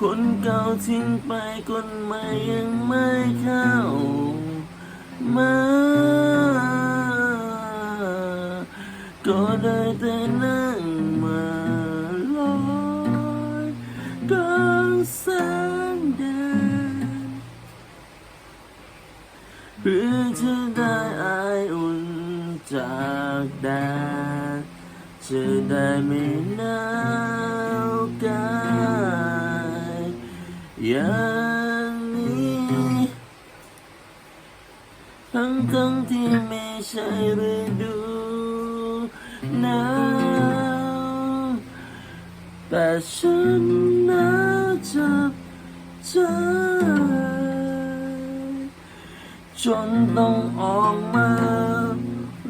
คนเก่าทิ้งไปคนใหม่ยังไม่เข้ามาก็ได้แต่นั่งมาลอยกลางแสงแดดเพื่อจะได้อายอุ่นจากแดดจะได้ไม่นาว อย่างนี้ทั้งทั้งที่ไม่ใช่ฤดูหนาวแต่ฉันหนาวจับใจจนต้องออกมา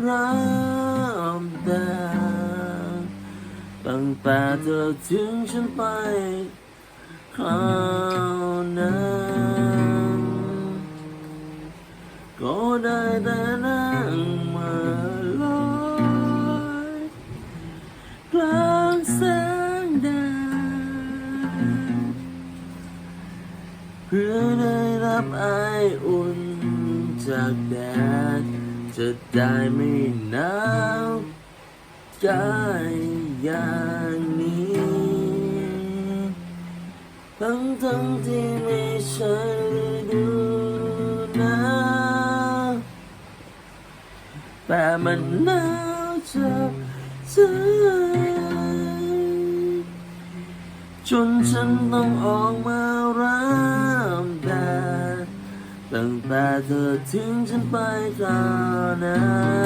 รับแดดตั้งแต่เธอทิ้งฉันไปค ก็ได้แต่นั่งมาลอยกลางแสงแดดเพื่อได้รับไออุ่นจากแดด จะได้ไม่หนาวกายอย่างนี้ ทั้งทั้งที่ไม่ใช่ฤดู แต่มันหนาวจับใจจนฉันต้องออกมารับแดดตั้งแต่เธอทิ้งฉันไปก่อนนั้น